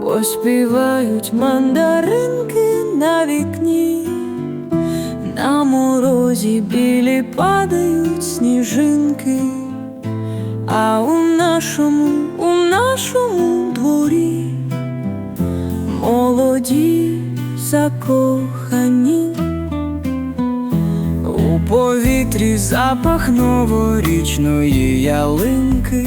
Поспівають мандаринки на вікні, на морозі білі падають сніжинки, а у нашому, у нашому дворі молоді закохані. Повітрі запах новорічної ялинки,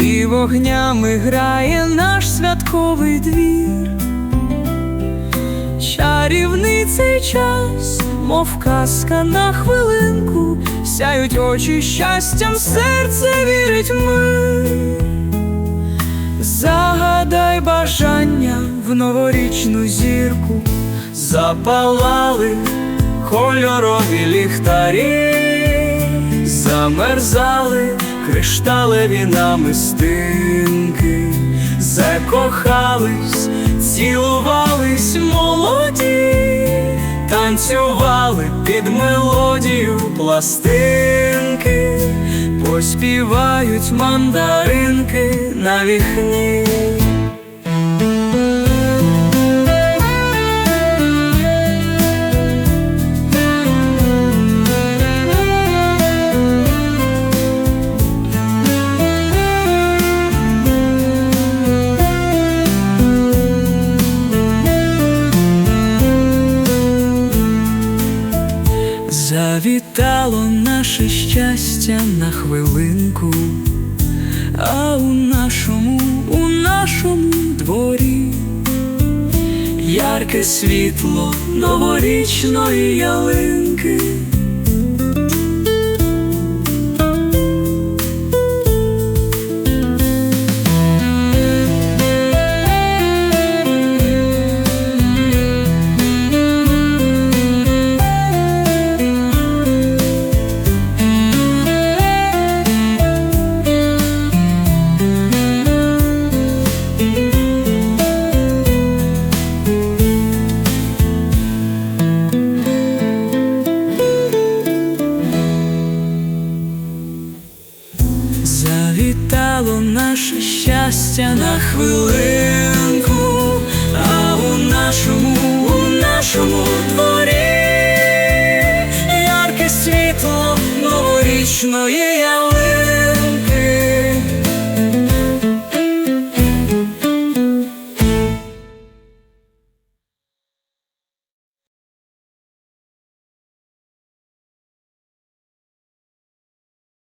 і вогнями грає наш святковий двір. Чарівний цей час, мов казка на хвилинку, сяють очі щастям, серце вірить ми. Загадай бажання в новорічну зірку, запалали кольорові ліхтарі, замерзали кришталеві намистинки, закохались, цілувались молоді, танцювали під мелодію пластинки, поспівають мандаринки на вікні. Завітало наше щастя на хвилинку, а у нашому, у нашому дворі ярке світло новорічної ялинки. Завітало наше щастя на хвилинку, а у нашому, у нашому дворі ярке світло новорічної